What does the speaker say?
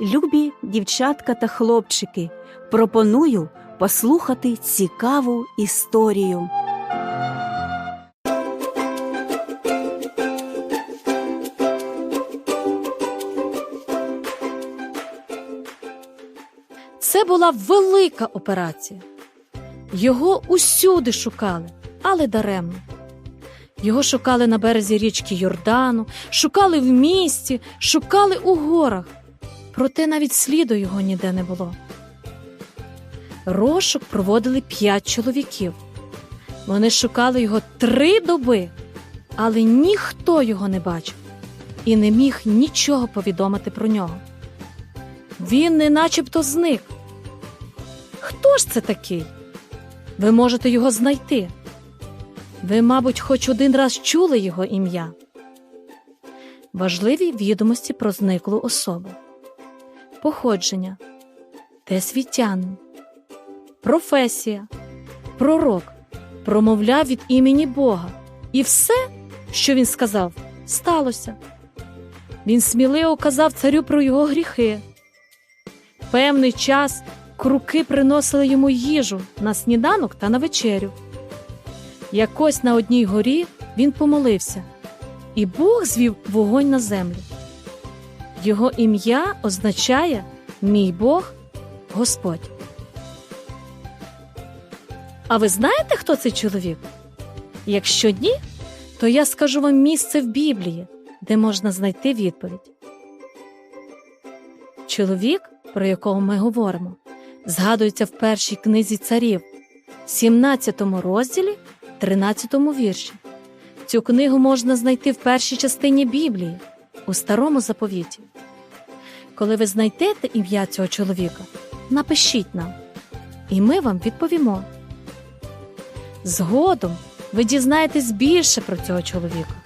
Любі дівчатка та хлопчики, пропоную послухати цікаву історію. Це була велика операція. Його усюди шукали, але даремно. Його шукали на березі річки Йордану, шукали в місті, шукали у горах. Проте навіть сліду його ніде не було. Розшук проводили п'ять чоловіків. Вони шукали його три доби, але ніхто його не бачив і не міг нічого повідомити про нього. Він не начебто зник. Хто ж це такий? Ви можете його знайти. Ви, мабуть, хоч один раз чули його ім'я. Важливі відомості про зниклу особу. Походження, де світянин, професія, пророк, промовляв від імені Бога. І все, що він сказав, сталося. Він сміливо казав царю про його гріхи. Певний час круки приносили йому їжу на сніданок та на вечерю. Якось на одній горі він помолився, і Бог звів вогонь на землю. Його ім'я означає мій Бог Господь. А ви знаєте, хто цей чоловік? Якщо ні, то я скажу вам місце в Біблії, де можна знайти відповідь. Чоловік, про якого ми говоримо, згадується в першій книзі царів, 17 розділі, 13 вірші. Цю книгу можна знайти в першій частині Біблії у старому заповіті. Коли ви знайдете ім'я цього чоловіка, напишіть нам, і ми вам відповімо. Згодом ви дізнаєтесь більше про цього чоловіка.